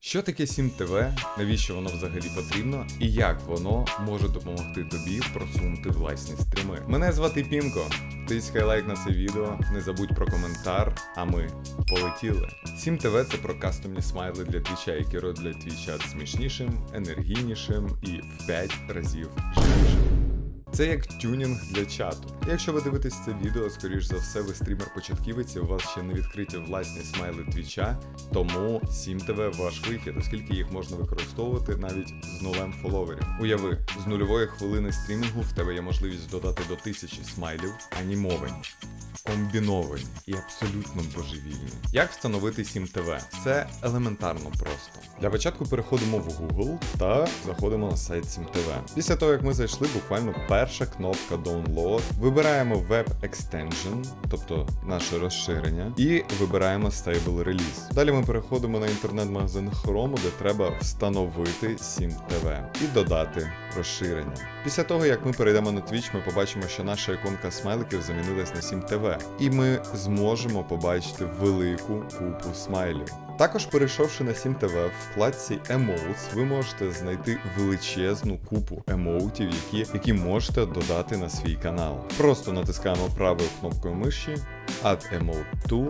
Що таке 7 ТВ, навіщо воно взагалі потрібно, і як воно може допомогти тобі просунути власні стріми? Мене звати Пінко. Тиськай лайк на це відео, не забудь про коментар, а ми полетіли. 7 ТВ це про кастомні смайли для твіча, які роблять твій чат смішнішим, енергійнішим і в 5 разів живішим. Це як тюнінг для чату. Якщо ви дивитесь це відео, скоріш за все, ви стрімер-початківець, і у вас ще не відкриті власні смайли твіча, тому 7TV ваш вихід, оскільки їх можна використовувати навіть з нулем фоловерів. Уяви, з нульової хвилини стрімінгу в тебе є можливість додати до тисячі смайлів, анімовані. Комбіновані і абсолютно божевільні. Як встановити 7TV? Це елементарно просто. Для початку переходимо в Google та заходимо на сайт 7TV. Після того, як ми зайшли, буквально перша кнопка Download. Вибираємо Web Extension, тобто наше розширення, і вибираємо Stable Release. Далі ми переходимо на інтернет-магазин Chrome, де треба встановити 7TV і додати розширення. Після того, як ми перейдемо на Twitch, ми побачимо, що наша іконка смайликів замінилась на 7TV, і ми зможемо побачити велику купу смайлів. Також перейшовши на 7TV в вкладці Emotes, ви можете знайти величезну купу емоутів, які, які можете додати на свій канал. Просто натискаємо правою кнопкою миші Add Emote to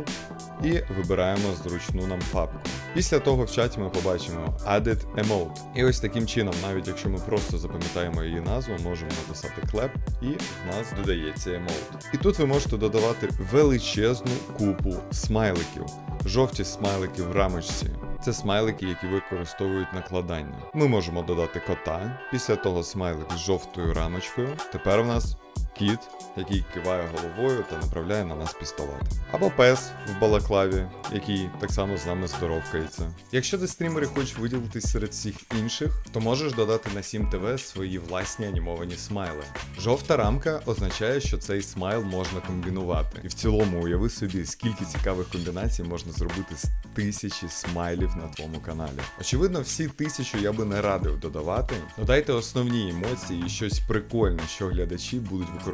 і вибираємо зручну нам папку. Після того в чаті ми побачимо Added Emote. І ось таким чином, навіть якщо ми просто запам'ятаємо її назву, можемо написати клеп, і в нас додається емоут. І тут ви можете додавати величезну купу смайликів. Жовті смайлики в рамочці. Це смайлики, які використовують накладання. Ми можемо додати кота, після того смайлик з жовтою рамочкою. Тепер в нас кіт, який киває головою та направляє на нас пістолет. Або пес в балаклаві, який так само з нами здоровкається. Якщо ти стрімери хочеш виділитись серед всіх інших, то можеш додати на 7TV свої власні анімовані смайли. Жовта рамка означає, що цей смайл можна комбінувати. І в цілому уяви собі, скільки цікавих комбінацій можна зробити з тисячі смайлів на твоєму каналі. Очевидно, всі тисячу я би не радив додавати. Додайте основні емоції і щось прикольне, що глядачі будуть використовувати,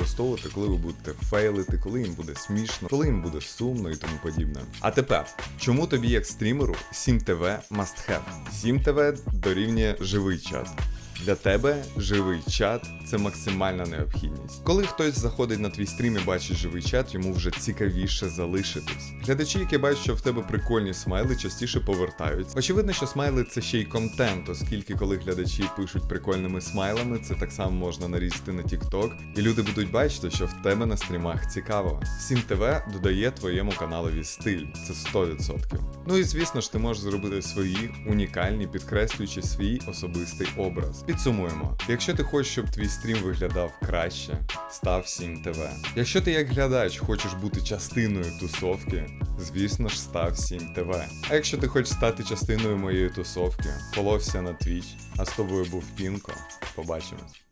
коли ви будете фейлити, коли їм буде смішно, коли їм буде сумно і тому подібне. А тепер, чому тобі як стрімеру 7TV must have? 7TV дорівнює живий чат. Для тебе живий чат це максимальна необхідність. Коли хтось заходить на твій стрім і бачить живий чат, йому вже цікавіше залишитись. Глядачі, які бачать, що в тебе прикольні смайли, частіше повертаються. Очевидно, що смайли це ще й контент, оскільки коли глядачі пишуть прикольними смайлами, це так само можна нарізати на TikTok, і люди будуть бачити, що в тебе на стрімах цікаво. 7TV додає твоєму каналові стиль, це 100%. Ну і звісно ж, ти можеш зробити свої унікальні, підкреслюючи свій особистий образ. Підсумуємо: якщо ти хочеш, щоб твій стрім виглядав краще, став 7 ТВ. Якщо ти як глядач хочеш бути частиною тусовки, звісно ж, став 7 ТВ. А якщо ти хочеш стати частиною моєї тусовки, половся на Twitch, а з тобою був Пінко. Побачимось.